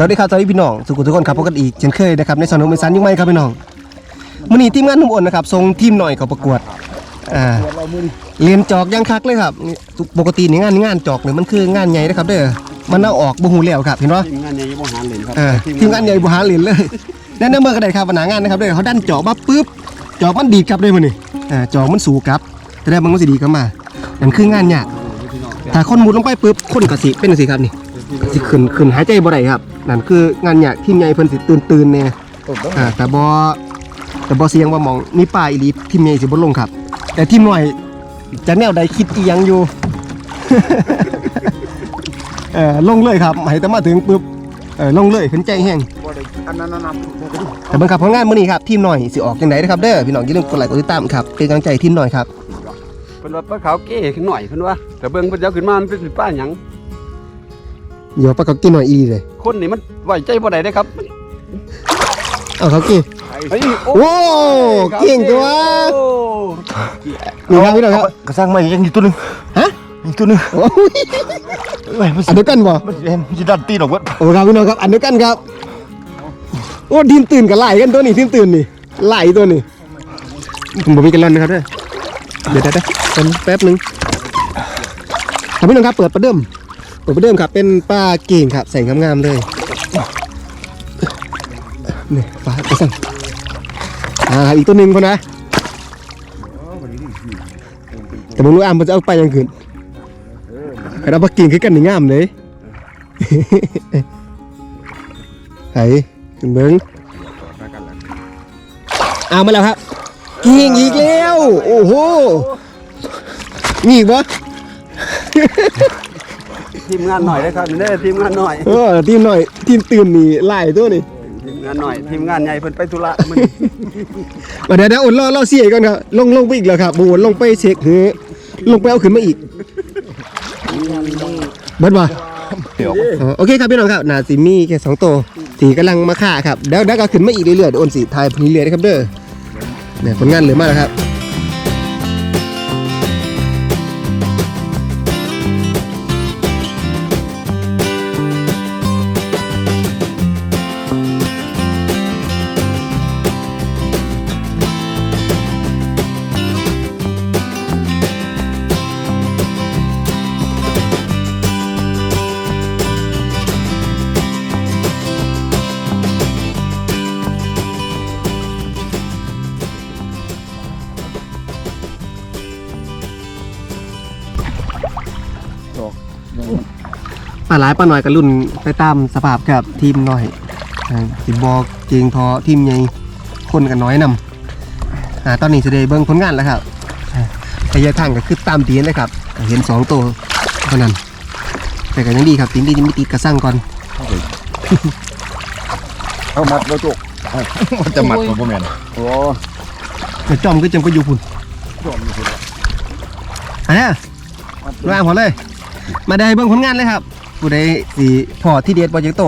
สวัสดีครับสวัสดีพี่น้องสุขุมทุกคนครับพบกันอีกเช่นเคยนะครับในสนุกเมสันยุ่งไหมครับพี่น้องมื่อนี้ทีมงานหนุ่มอ่อนนะครับส่งทีมหน่อยเขาประกวดอ่าเรียนจอกยังคักเลยครับนี่ปกตินี่งานงานจอกเนี่ยมันคืองานใหญ่นะครับเด้อมันเอาออกบ่หูแล้วครับเห็นปะทีมงานใหญ่บริหารเหรียญครับอ่าทีมงานใหญ่บุหารเหรียญเลยแนะนำเมื่อกันได้ครับวันหนางานนะครับเด้อเขาดันจอกมาปุ๊บจอกมันดีดกลับเลยมันนี่อ่าจอกมันสูกลับแต่ได้มันก็สิดีกลับมานั่นคืองานยากถ้าคนมุดลงไปปุ๊บคนกสิเป็นจังซี่ครับนี่ สิขึ้นขึ้นหายใจบ่ได้ครับนั่นคืองานยากทีมใหญ่เพิ่นสิตื่นตื่นๆแน่อ่าแต่บ่แต่บ่เสียงว่ามองมีป้าอีหลีทีมใหญ่สิบ่ลงครับ แต่ทีมน้อยจะแนวใดคิดอีหยังอยู่เออลงเลยครับให้แต่มาถึงปุ๊บเออลงเลยขึ้นใจแห้งแต่เบิ่งครับผลงานมื้อนี้ครับทีมหน้อยสิออกจังไดนะครับเด้อพี่น้องอย่าลืมกดไลค์กดติดตามครับเป็นกำลังใจทีมหน้อยครับเป็นว่าปลาขาวเก้ขึ้นหน่อยขึ้นว่าแต่เบิ่งเพิ่นจะเอาขึ้นมามันเป็นป้าหยัง เดี๋ยวปากกับกินหน่อยอีเลยคนนี่มันไว้ใจบ่ได้เด้ครับเอาเขากินเฮ้ยโอ้เก่งตัวโอ้นี่ครับพี่น้องครับกระซังไม่ยังอยู่ตัวหนึงฮะอีกตัวหนึงโอ้ยเอ้ยมันอันเดียวกันบ่มันสิเห็นมันสิดันตีนออกเบิดโอ้ครับพี่น้องครับอันเดียวกันครับโอ้ทีมตื่นกับไหลกันตัวนี้ทีมตื่นนี่ไหลตัวนี้ผมบอกมีกันแล้วนะครับเด้อเดี๋ยวเดี๋ยวเดี๋ยวเป็นแป๊บหนึงครับพี่น้องครับเปิดประเดิม เปิดปเดิมครับ เป็นป้าเก่งครับ ใส่งามๆเลยนี่ป้ากระสังอ่าอีกตัวหนึ่งคนนะแต่ผมรู้อะมันจะเอาไปยังคืนใครรับป้าเก่งคือกันนี่งามเลยไห้ขึ้นเบิ้งเอามาแล้วครับกิ่งอีกแล้ว โอ้โหมีอีกปะ ทีมงานหน่อยเด้อครับเด้อทีมงานหน่อยเออทีมหน่อยทีมตื่นนี่ไล่ตัวนี่ทีมงานหน่อยทีมงานใหญ่เพิ่นไปธุระมื้อมาเดี๋ยวเดี๋ยวอดรอรอเสียก่อนครับลงลงไปอีกแล้วครับโอ้โหลงไปเช็คหือลงไปเอาขึ้นมาอีกเบิดบ่เดี๋ยวอ๋อโอเคครับพี่น้องครับนาซิมีแค่สองตัวสีกำลังมาฆ่าครับเดี๋ยวเดี๋ยวก็ขึ้นมาอีกเรื่อยๆเดี๋ยวโอนสีไทายพนี้เรื่อยนะครับเด้อเนี่ยผลงานเหลือมากแล้วครับ หลายปลาหน่อยกับรุ่นไปตามสภาพกับทีมหน่อยอ่าสิบอกเกียงทอทีมใหญ่คนกันน้อยนำอ่าตอนนี้จะได้เบิ่งผลงานแล้วครับอ่าระยะทางก็คือตามตีนเลยครับ เห็นสองตัวเท่านั้น แต่ก็ยังดีครับตีนดีจะไม่ติดกระสั่งก่อนเอามัดแล้วจุกเอามันจะมัดบ่พ่อแม่นโอ้แต่จอมก็จังก็อยู่พุ่นอันนี้ร่างพอเลย มาได้เบิ่งผลงานเลยครับ ผู้ใดสีพอที่เด็ดบอจักโต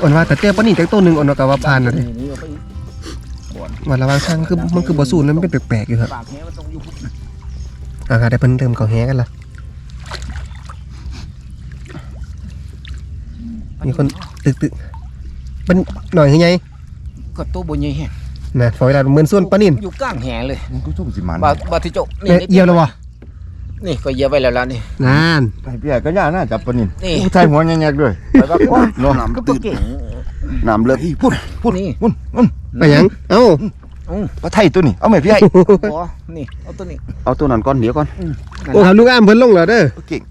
อ่อนว่าแต่เตี้ยปานนี่จักโตหนึ่งอ่อนว่ากับว่าผ่านนะเด้วันระหว่างทางคือมันคือบอสูนแล้วมันเป็นแปลกๆอยู่ครับอ่าได้เพิ่นเติมเขาแฮกันละมีคนตึกตึกเป็นหน่อยยังไงก็ตัวบนใหญ่แฮะนะฝอยดาวเหมือนส่วนปลานินอยู่กลางแหเลยมันก็จุกสิมันบาบาที่โจกนี่เอ๊ะเอี่ยวแล้ววะ นี่ก็เหยียบไว้แล้วล่ะนี่ นานไอ้พี่ใหญ่ก็ย่าน่าจับปะนินนี่ผู้ชายหัวแงกๆด้วยไปว่าว้าเนาะก็ตัวเก่งน้ำเลิกพุ่นพุ่นนี่พุ่นพุ่นไปหยังเอ้าปลาไทยตัวนี้เอาไหมพี่ใหญ่บ่นี่เอาตัวนี้เอาตัวนั้นก่อนเดี๋ยวก่อนโอ้ครับลูกอ้ามเพิ่นลงแล้วเด้อเก่ง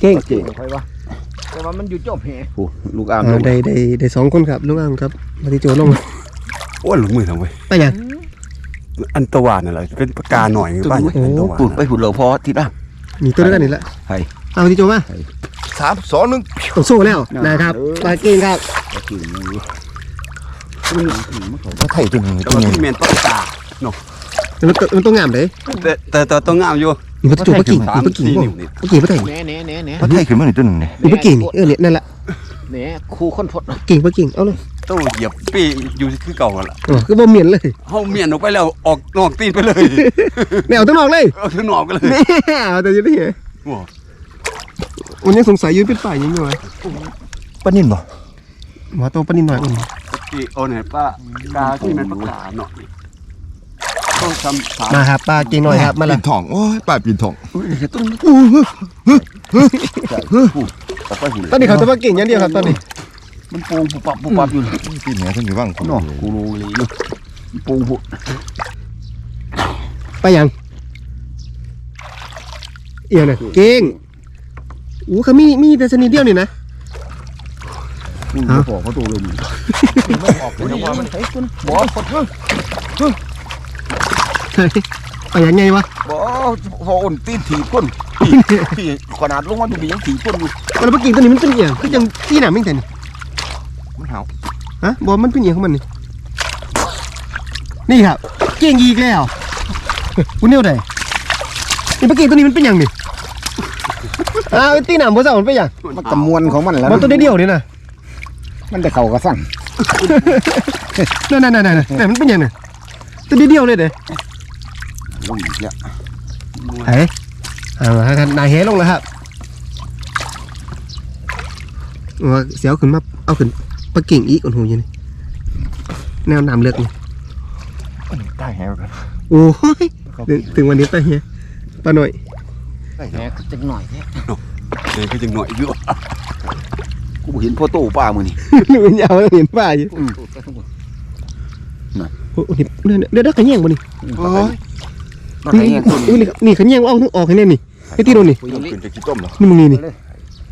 เก่งเก่งค่อยวะแต่ว่ามันอยู่จบแหโอ้ลูกอามอ่าได้ได้ได้สองคนครับลูกอ้ามครับมาที่โจลงมาโอ้ลูกมือทำไว้ไปหยังอันตวานนั่นแหละเป็นปากกาหน่อยบ้านอันตวานปุ่นไปหุ่นเหลวพอทีละ มีตัวเดียวกันนี่แหละใช่เอามาที่โจมาสามสองหนึ่งโอ้โซ่แล้วนะครับปลาเก่งครับปลาไทยตัวนี้แต่ตัวว่านี้พี่แมนปากกามันต้องมันต้องงามเลยแต่แต่แต่ตัวงามอยู่มีปลาจูปลากิ่งสามมีปลากิ่งสี่บ่นิ้วนี่ปลากิ่งปลาไทยแหน่แหน่แหน่แหน่ปลาไทยขึ้นมาหนึ่งตัวหนึ่งเนี่ยมีปลากิ่งนี่เออเนี่ยนั่นแหละแหน่ครูคนพดกิ่งปลากิ่งเอาเลย ตู้เหยียบปีอยู่คือเก่าหั่นล่ะอ๋อคือบ่เหมียนเลยเฮาเมียนออกไปแล้วออกนอกตีนไปเลยไม่เอาตั้งนอกเลยเอาถึงนอกกันเลยแม่เอาแต่อยังได้ไงว้ามันยังสงสัยอยืนเป็นป่ายยังอยู่วะปลานิ่นบ่หมอตัวปลานินหน่อยอุ่นที่โอนให้ป้ากาที่มันประกาศเนาะต้องทำสามมาครับปลาเก่งหน่อยครับมาปีละนทองโอ้ยปลาปีนทองต้องเอาไปหุ่นตอนนี้เขาจะมาเก่งอย่างเดียวครับตอนนี้ มันโป่งปุบปับปุบปับอยู่ปีนเหนือขึ้นอยู่บ้างคุณเนาะกูรู้เลยเนาะโป่งปุบไปยัง เอียวน่ะเก่งอู้เขามีมีแต่ชนิดเดียวนี่นะมึงบอกเขาตัวเลยมึงออกเลยว่ามันเฮ้ยคุณบอกคนเพิ่งไปยังไงวะบอกพออ่นตีนถีบก้นที่ขนาดลงมาดูมียังถีบก้นอยู่มันปลาเก่งตัวนี้มันเป็นเอียงคือยังที่หนาไม่แต่นี่ มันหาวฮะบอกมันเป็นเอียงของมันนี่นี่ครับเก่งอีกแล้วคุณเนี่ยไดนี่ปลาเก่งตัวนี้มันเป็นหยังนี่อ้าวไอ้ตีหนามบ่เจ้ามันเป็นหยังมันกำมวลของมันแล้วมันตัวเดียวๆนี่นะมันได้เข่ากระสั่งนั่นนั่นนั่นนั่นมันเป็นหยังนี่ตัวเดียวๆเลยเด้ลงอีกแล้วเฮ้ยเอาละครับนายเฮลงแล้วครับว่าเสียวขึ้นมาเอาขึ้น ปลาเก่งอีกโอ้โหอยังนี่แนวน้ำเลือกนี่ได้แฮวกันโอ้ยถึงถึงวันนี้ไปเฮียปลาหน่อยได้แหมจังหน่อยแท้เดี๋ยวก็ยังหน่อยอยู่กูเห็นพ่อโตป้ามือนี่หนูยาวแล้วเห็นป้าอยู่ตูดไปทั้งหมดโอ้โหนี่เดี๋ยวเดี๋ยวเดี๋ยวขะแยงบ่นี่โอ้ยมันนี่ไงคุณนี่นี่นี่ขะแยงออกออกให้แน่นี่ไอ้ที่โดนนี่คุยมันลิเป็นจะขี้ต้มเหรอนี่มึงนี่นี่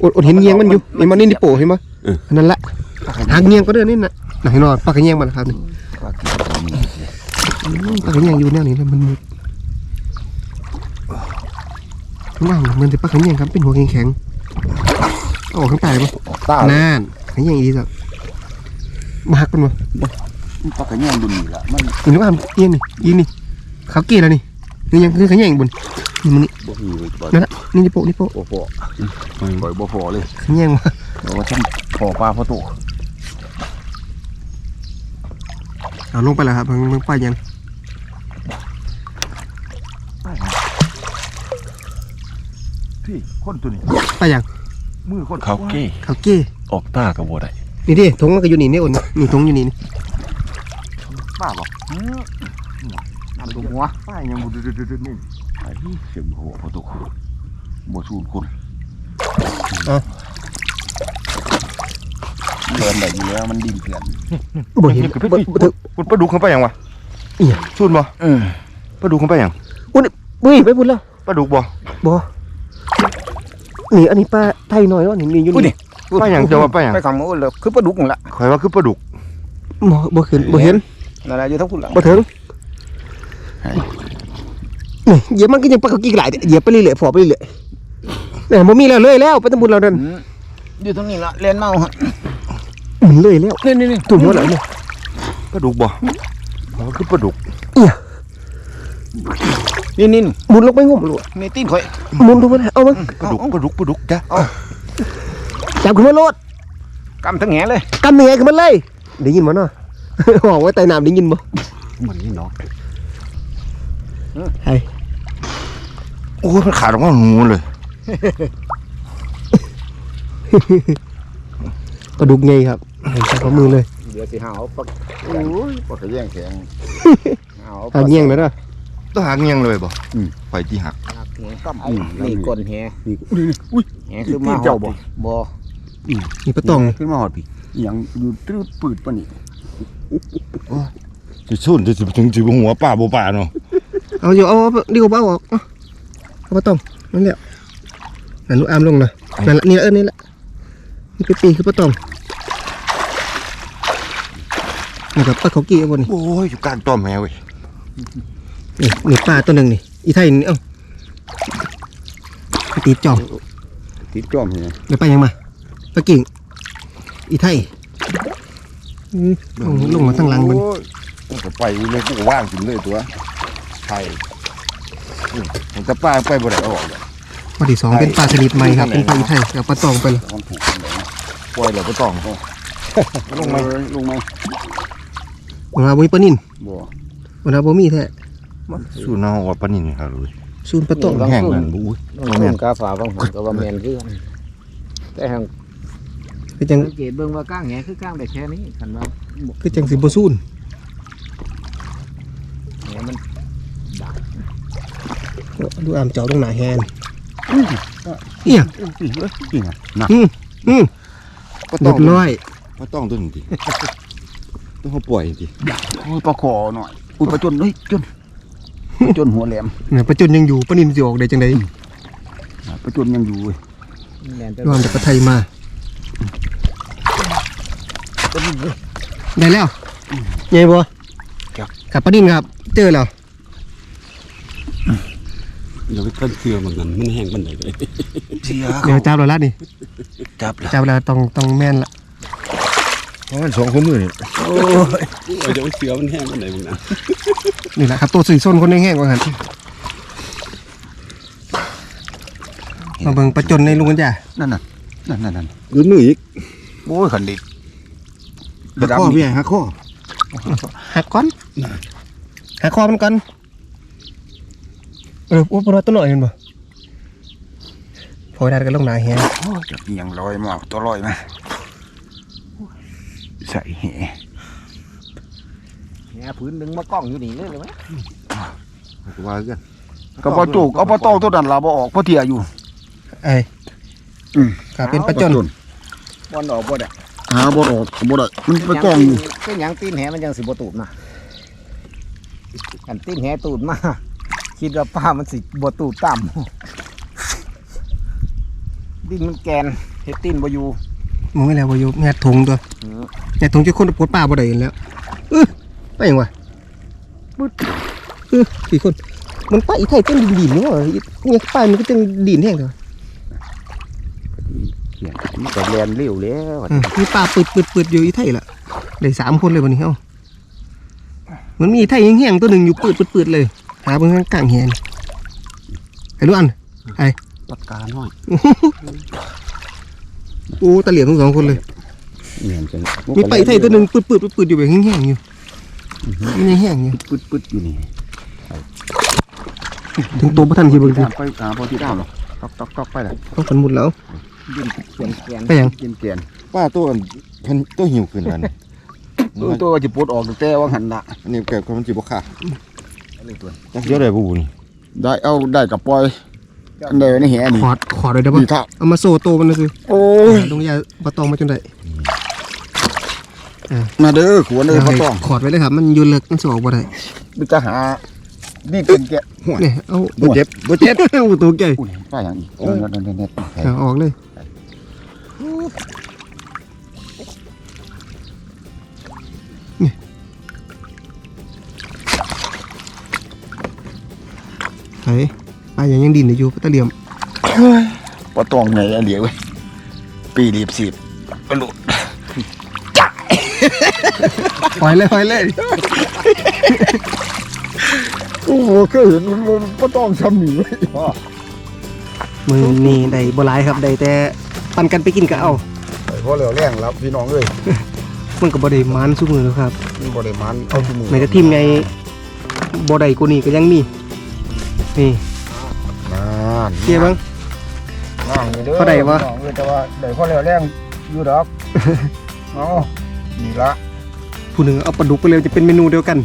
อดอดเห็นแยงมันอยู่เห็นมันนี่นี่โป้เห็นมั้ยอันนั่นละ หางแยงก็เด้อนี่น่ะไหนนอนปลาขะแยงมันครับนี่อืมปลาขะแยงอยู่แนวนี้นะมันมืดข้างล่างเหมือนจะปลาขะแยงครับเป็นหัวแข็งๆเอาออกข้างใต้ปะตานั่นขะแยงอีสักมาหักมันมาปลากระเงี้ยนดุนนี่ละมันเห็นว่าเอียงนี่ยิงนี่เขาเกลียแล้วนี่นี่ยังคือขะแยงบนนี่มันนี่บ่มีเลยบ่นั่นละนี่นี่โปะนี่โปะบ่พอปล่อยบ่พอเลยขะแยงมาเราว่าฉันพอปลาพอโต เอาลงไปแล้วครับมันมันไปยังพี่คนตัวนี้ ไปยังมือคนเขาเก้เขาเกลียออกตากับบัวได้นี่ดิทงมันก็อยู่นี่นี่โอนนี่ทงอยู่นี่นี่ป้าบ่น้ำดูหัวป้ายังบ่ดืดๆๆนี่ไอ้เสียงหัวพอโตบ่สูนคนเกินได้อยู่แล้วมันดินเถื่อนบ่เห็นบ่บ่ถึงมันปลาดุกเข้าไปยังวะอิหยังสูนบ่อืมปลาดุกเข้าไปยังอุ้ยไปพุ่นแล้วปลาดุกบ่บ่นี่อันนี้ปลาไทยน้อยเนาะนี่นี่อยู่นี่ปลาหยังจะว่าปลาหยังไปคำนู้นเลยคือปลาดุกนั่นแหละข่อยว่าคือปลาดุกบ่บ่เห็นบ่เห็นนั่นแหละอยู่ทั้งคุณละบ่ถึงนี่เหยียบมันก็ยังปลาเขากี่หลายเด้เหยียบไปเรื่อยๆพอไปเรื่อยๆเนี่ยบ่มีแล้วเลยแล้วไปตำบุญเรานั่นอืมอยู่ตรงนี้ละเล่นเมาฮะ มันเลยแล้วนี่นี่นี่ตุ่มหมดแล้วเนี่ยปลาดุกบ่อ๋อคือปลาดุกนี่นี่หมุนลงไปงมลูกนี่ตีนข่อยหมุนลงไปเอามันปลาดุกปลาดุกปลาดุกจ้ะจับขึ้นมาโลดกำทั้งแหเลยกำเหนื่อยขึ้นมาเลยได้ยินบ่เนาะบอกว่าใต้น้ำได้ยินบ่เหมือนนี่เนาะไอ้โอ้ยมันขาดออกมางูเลยปลาดุกไงครับ เห็นใส่ข้อมือเลยเดี๋ยวสิหาเอาปลาโอ้ยปลากระแยงแข็งเอาหาเงี้ยงเลยเด้อต้องหักเงียงเลยบ่ไปที่หัก หักแหกำนี่ก้นแหนี่อุ้ย แหคือมาตีนเจ้าบ่ บ่นี่ปลาตองขึ้นมาหอดพี่อหย่างอยู่ตื้อปืดปะนี่จะชุ่นจะสิถึงสิหัวป่าบ่ป่าเนาะเอาอยู่เอาเอาดีกว่าเอาออกเอาเอาปลาตองนั่นแหละนั่นลูกอามลงนะนั่นละนี่ละเออนี่ละนี่เป็นปีคือปลาตอง นี่กับปลาเขากี้เอาบนนี่โอ้ยอยู่กลางต้อมแมวเว้ยนี่นี่ปลาตัวหนึ่งนี่อีไทยนี่เอ้าไปตีจอมติดจอมเห็นไหมเดี๋ยวไปยังมาปลากิ่งอีไทยอืมลงลงมาทั้งหลังมันโอ้ยมันก็ไปเลยกูก็ว่างกินเลยตัวไทยอืมมันจะป้าไปบ่ได้เอาออกเลยข้อที่สองเป็นปลาสลิดใหม่ครับเป็นปลาอีไทยกับปลาตองไปเลยมันผูกกันเลยปล่อยแล้วบ่ต้องลงไหมลงไหม วันนาบ่มีปลานิ่นบ่วันนาบ่มีแท้สู้น้าว่าปานนี้ครับเลยซูนปลาตองแห้งนั่นบ่อุ้ยต้องเล่นกาฝาบางหันก็ว่าแมนคือกันแต่แห่งคือจังสังเกตเบิ่งว่าก้างแหคือก้างได้แค่นี้คันว่าคือจังสิบ่ซูนแหมันดูอามเจ้าตรงหน้าแฮนเอียจริงเว้ยจริงอะหนักอืมอืมก็เรีต้ยองบร้อยก็ต้องตัวนี้ดิ ต้องเขาปล่อยดิโอ้ยปลาขอหน่อยอุ้ยปลาจนเฮ้ยจนปลาจนหัวแหลมเนี่ยประจนยังอยู่ปะนินสิออกได้จังได๋ปลาจนยังอยู่เว้ยย้อนจากประไทยมาได้แล้วใหญ่บ่ครับปะนินครับ เจอแล้วอย่าไปกันเสือมันนั้นมันแห้งมันได้เลยเสียเดี๋ยวจับแล้วละนี่จับแล้วจับแล้วต้องต้องแม่นละ เพราะมันสองคู่มือนี่โอ้ยเอาจะไปเสือมันแห้งมันได้มึงนะนี่แหละครับตัวสีส้นคนแห้งๆว่างั้นมาเบิ่งประจนในลุงกันจ้ะนั่นน่ะนั่นนั่นนั่นยืนมืออีกโอ้ยขันดิหักข้อพี่หักข้อหักก้อนหักคอมันก่อนเออโอ้ปลาตัวหน่อยเห็นบ่พอได้กันลงหนาแฮงโอ้ยจับเอียงลอยมาตัวลอยมา ใส่แหแหพื้นหนึ่งมากล้องอยู่นี่เลยเลยไหมว่ากันก็บ่จุกเอาบ่ตองตัวนั้นล่ะบ่ออกบ่เที่ยอยู่ไอ้อืมก็เป็นประจนบ่ออกบ่ได้หาบ่ออกบ่ได้มันไปกองอยู่เป็นหยังตีนแหมันยังสิบ่ตูดนะกันตีนแหตูดมาคิดว่าป้ามันสิบ่ตูดต่ำดินมันแกนเฮ็ดตีนบ่อยู่ มึงไม่แล้วบ่อยู่แง่ถุงตัวเออแง่ถุงจะคนปวดป่าบ่ได้เห็นแล้วเออไปยังวะบึดเออสี่คน มันไปอีไทยเต้นดินๆนี่วะเนี่ยไปมันก็เต้นดินแห้งเถอะมันก็แลนเร็วแล้วอืมมีป่าปืดปืดปืดอยู่อีไทยล่ะได้สามคนเลยวันนี้เอ้ามันมีอีไทยแห้งๆตัวหนึ่งอยู่ปืดปืดปืดเลย หาเบิ่งข้างกลางแฮนไอ้รู้อันปากกาน้อย โอ้ตะเหลียงทั้งสองคนเลยเหมือนกันมีไปไทยตัวหนึ่งปืดปืดปืดปืดอยู่แบบแห้งๆอยู่มันยังแห้งอยู่ปึดปึดอยู่นี่ถึงตัวพระท่านที่เบิ่งสิไปหาบ่ที่ด้าวหรอตอกตอกตอกไปเลยต้องฝันหมดแล้วดินแกนแกนไปยังกินแกนป้าตัวเพิ่นตัวหิวขึ้นแล้วนี่เออตัวจะปลดออกตั้งแต่ว่าหันละอันนี้แก่คนมันสิบ่ขาดอะไรตัวจักเยอะได้บ่บุนี่ได้เอาได้กับปล่อย อันเดียวนี่แหนี่ขอดขอดเลยได้ปะดีท่าเอามาโซ่โตมันนะสิโอ้ยลงยาปะตองมาจนได้มาเด้อขวนเด้อบ่ต้องขอดไว้เลยครับ มันอยืนเลิกมันสออกบ่ได้มันจะหานี่เป็นแกะเนี่ยเอาบ่เจ็บบ่เจ็บเอาตัวใหญ่อุ้ยป้าอย่างอีกเออเน็ตเน็ตเอาออกเลยนี่ไอ้ ปลาอย่างยังดินอยู่ตะเหลี่ยมบ่ต้องไงอะเหลียวเว้ยปีรีบสิบไปโหลดปล่อยเลยปล่อยเลยโอ้โหเคยเห็นมันบ่ต้องทำหนีเว้ยมือนี่ได้บ่หลายครับได้แต่ปันกันไปกินก็เอาพอแล้วแรงแล้วพี่น้องเอ้ยมันก็บ่ได้มันซุมือแล้วครับมันบ่ได้มันเอาทุกมือแม้แต่ทีมไงบ่ได้กูนี่ก็ยังมีนี่ นั่นเทียบบ้างน้องนี่เด้อเขาได้วะน้องเอ้ยแต่ว่าได้พอแล้วแรงอยู่ดอกเอานี่ละผู้หนึ่งเอาปลาดุกไปเลยจะเป็นเมนูเดียวกัน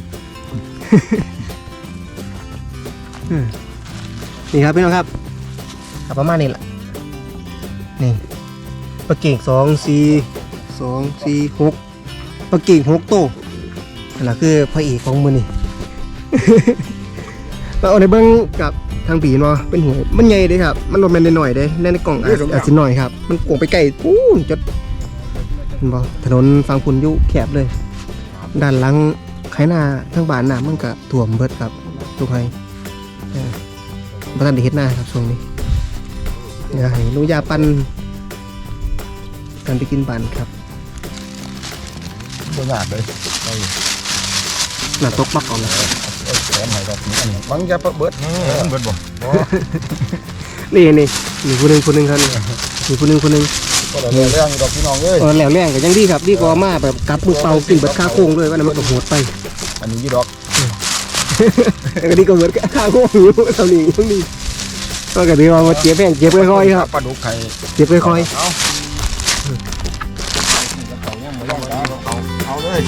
เออนี่ครับพี่น้องครับครับประมาณนี้แหละนี่ปลาเก่งสองสี่สองสี่หกปลาเก่งหกโตวนั่นแหละคือพระเอกของมือนี่เราเอาในเบิ้งกับ ทางผีเนาะเป็นหัวมันใหญ่เด้ครับ มันรวมแมนหน่อยๆเด้ในในกล่องอาจอาจสิหน่อยครับ มันโกงไปไกลปูนจดเห็นบ่ถนนฟังคุณอยุแคบเลย ด้านหลังไขหน้าทั้งบ้านน้ำมันก็ท่วมเบิดครับทุกไห้เออบ่ทันได้เฮ็ดหน้าครับช่วงนี้เดี๋ยวให้หนูยาปันกันไปกินบ้านครับบ่ยากเลยหน้าตกบักเอานะ แถมให้ดอกนี้อันนี้บังจะเบิดมันเบิดบ่นี่นี่นี่คนหนึงคนหนึงครับนี่นี่คนหนึงคนหนึงก็ได้แรงดอกพี่น้องเอ้ยเออแล้วแรงก็ยังดีครับดีกว่ามาแบบกลับมือเปล่ากินเบิดค่าโค้งด้วยว่านั้นมันก็โหดไป อันนี้ยี่ดอกแต่ก็ดีกว่าเบิดค่าโค้งอยู่เท่านี้ยังดีก็ก็ดีว่ามาเจ็บแห้งเจ็บค่อยๆครับปลาดุกไข่เจ็บค่อยเอาเลย